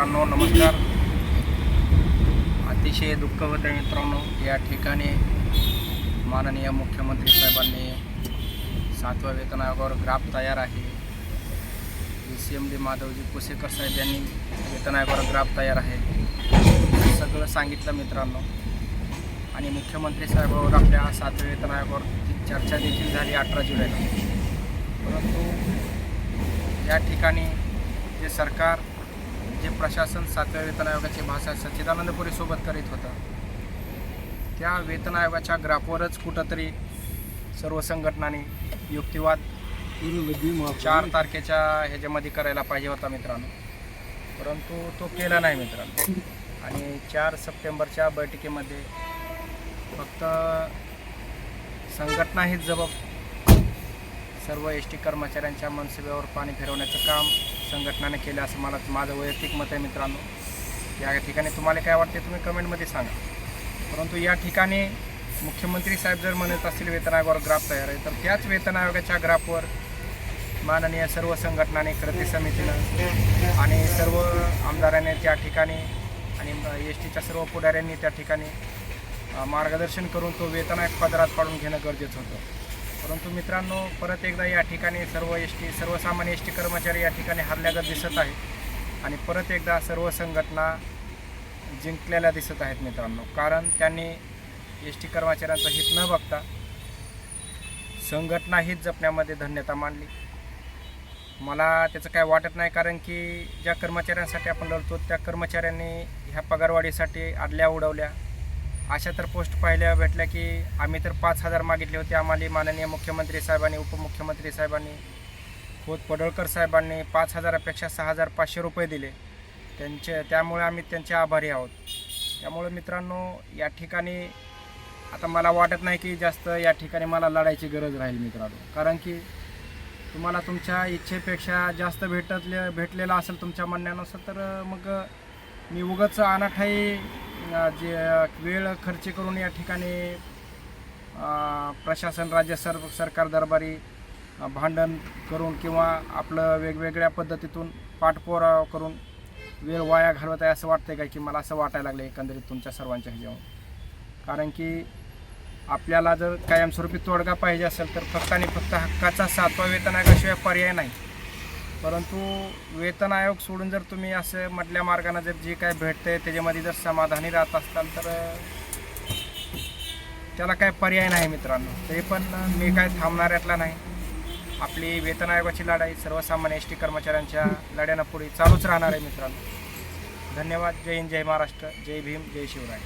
मित्रांनो नमस्कार. अतिशय दुःख होत आहे मित्रांनो या ठिकाणी माननीय मुख्यमंत्री साहेबांनी सातव्या वेतन आयोगावर ग्राफ तयार आहे. D C M D Madhavji Kusekar साहेब यांनी वेतन आयोगावर ग्राफ तयार आहे. हे सगळं सांगितलं मित्रांनो. आणि मुख्यमंत्री साहेबावर आपल्या सातव्या वेतन आयोगावर ती चर्चा देखील झाली अठरा जुलैला. परंतु या ठिकाणी जे सरकार जे प्रशासन सातव्या वेतन आयोगाची भाषा सच्चिदानंद पुरी सोबत करीत होतं. त्या वेतन आयोगाच्या ग्राफवरच कुठंतरी सर्व संघटनांनी युक्तिवाद चार तारखेच्या ह्याच्यामध्ये करायला पाहिजे होता मित्रांनो. परंतु तो केला नाही मित्रांनो. आणि चार सप्टेंबरच्या बैठकीमध्ये फक्त संघटना हीच जबाब सर्व एस टी कर्मचाऱ्यांच्या मनसेब्यावर पाणी फिरवण्याचं काम संघटनाने केलं असं मला माझं वैयक्तिक मत आहे मित्रांनो. या ठिकाणी तुम्हाला काय वाटते तुम्ही कमेंटमध्ये सांगा. परंतु या ठिकाणी मुख्यमंत्री साहेब जर म्हणत असतील वेतन आयोगावर ग्राफ तयार आहे तर त्याच वेतन आयोगाच्या ग्राफवर माननीय सर्व संघटनाने कृती समितीनं आणि सर्व आमदारांनी त्या ठिकाणी आणि एस टीच्या सर्व पुढाऱ्यांनी त्या ठिकाणी मार्गदर्शन करून तो वेतन आयोग पदरात पाडून घेणं गरजेचं होतं. परंतु मित्रांनो परत एकदा या ठिकाणी सर्व एस टी सर्वसामान्य एस टी कर्मचारी या ठिकाणी हरल्यागत दिसत आहे आणि परत एकदा सर्व संघटना जिंकलेल्या दिसत आहेत मित्रांनो. कारण त्यांनी एस टी कर्मचाऱ्यांचं हित न बघता संघटना हित जपण्यामध्ये धन्यता मानली. मला त्याचं काय वाटत नाही कारण की ज्या कर्मचाऱ्यांसाठी आपण लढतो त्या कर्मचाऱ्यांनी ह्या पगारवाढीसाठी आडल्या उडवल्या. अशा तर पोस्ट पाहिल्या भेटल्या की आम्ही तर पाच हजार मागितले होते आम्हाला. माननीय मुख्यमंत्री साहेबांनी उपमुख्यमंत्री साहेबांनी खोत पडळकर साहेबांनी पाच हजारापेक्षा सहा हजार पाचशे रुपये दिले. त्यांचे त्यामुळे आम्ही त्यांचे आभारी आहोत. त्यामुळे मित्रांनो या ठिकाणी आता मला वाटत नाही की जास्त या ठिकाणी मला लढायची गरज राहील मित्रांनो. कारण की तुम्हाला तुमच्या इच्छेपेक्षा जास्त भेटतले भेटलेलं असेल तुमच्या म्हणण्यानुसार तर मग मी उगाच अनाठाई जे वेळ खर्च करून या ठिकाणी प्रशासन राज्य सर सरकार दरबारी भांडण करून किंवा आपलं वेगवेगळ्या पद्धतीतून पाठपुरावा करून वेळ वाया घालवत आहे असं वाटतंय का की मला असं वाटायला लागलं एकंदरीत तुमच्या सर्वांच्या ह्याच्यावर कारण की आपल्याला जर कायमस्वरूपी तोडगा पाहिजे असेल तर फक्त आणि फक्त हक्काचा सातवा वेतन आयोगाशिवाय पर्याय नाही. परंतु वेतन आयोग सोडून जर तुम्ही असं मधल्या मार्गाने जर जे काय भेटतंय त्याच्यामध्ये जर समाधानी राहत असताल तर त्याला काय पर्याय नाही मित्रांनो. तरी पण मी काय थांबणाऱ्यातला नाही. आपली वेतन आयोगाची लढाई सर्वसामान्य एस टी कर्मचाऱ्यांच्या लढ्यानं पुढे चालूच राहणार आहे मित्रांनो. धन्यवाद. जय हिंद जय महाराष्ट्र. जय भीम जय शिवराय.